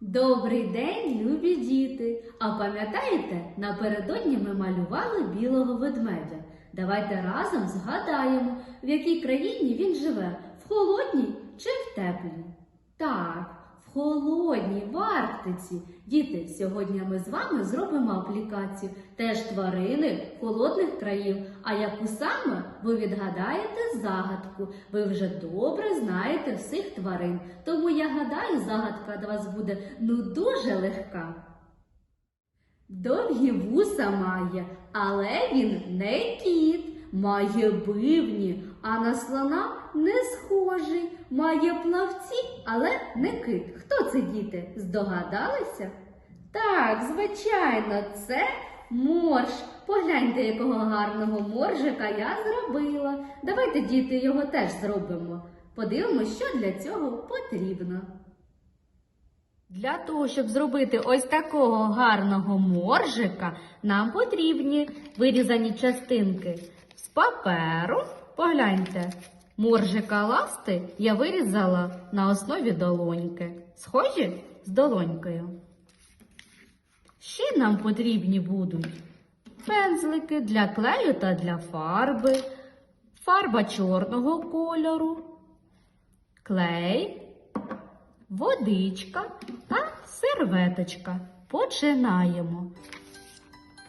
Добрий день, любі діти! А пам'ятаєте, напередодні ми малювали білого ведмедя. Давайте разом згадаємо, в якій країні він живе в холодній чи в теплій. Так, холодній, в Арктиці. Діти, сьогодні ми з вами зробимо аплікацію. Теж тварини холодних країв. А яку саме ви відгадаєте загадку? Ви вже добре знаєте всіх тварин. Тому я гадаю, загадка до вас буде ну дуже легка. Довгі вуса має, але він не кіт, має бивні, а на слона не схожий, має плавці, але не кит. Хто це діти? Здогадалися? Так, звичайно, це морж. Погляньте, якого гарного моржика я зробила. Давайте, діти, його теж зробимо. Подивимось, що для цього потрібно. Для того, щоб зробити ось такого гарного моржика, нам потрібні вирізані частинки паперу. Погляньте, моржика ласти я вирізала на основі долоньки. Схожі з долонькою. Ще нам потрібні будуть пензлики для клею та для фарби, фарба чорного кольору, клей водичка та серветочка. Починаємо.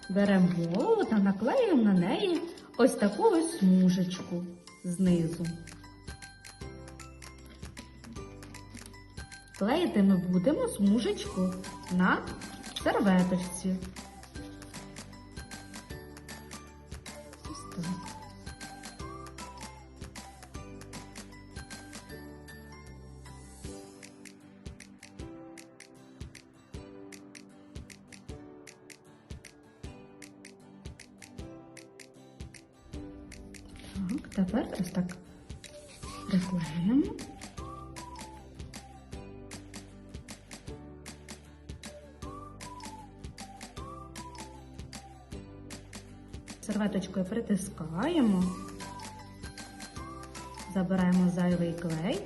Беремо голову та наклеюємо на неї ось таку ось смужечку знизу. Клеїти ми будемо смужечку на серветочці. Тепер ось так приклеїмо. Серветочкою притискаємо, забираємо зайвий клей.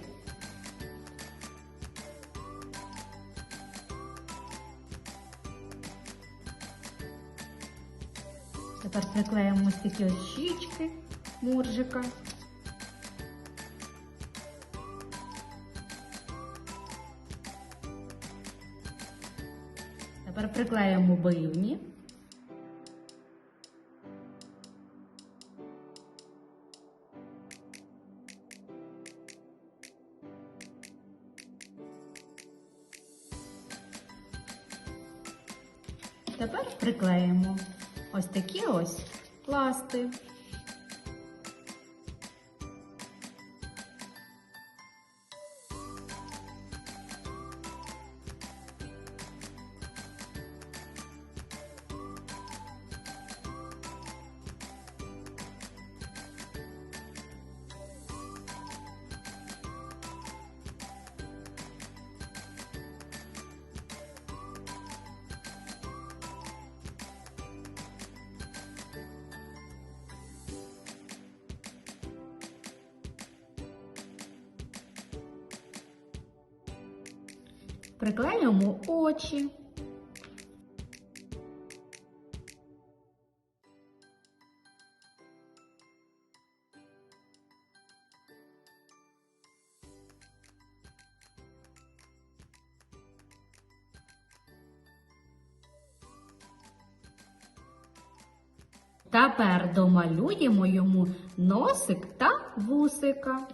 Тепер приклеїмо ось такі ось щічки моржика. Тепер приклеїмо бивні. Тепер приклеїмо ось такі ось пласти. Приклеюємо очі. Тепер домалюємо йому носик та вусика.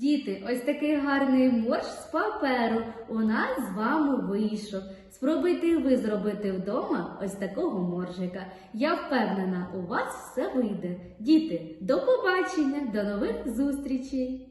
Діти, ось такий гарний морж з паперу у нас з вами вийшов. Спробуйте ви зробити вдома ось такого моржика. Я впевнена, у вас все вийде. Діти, до побачення, до нових зустрічей!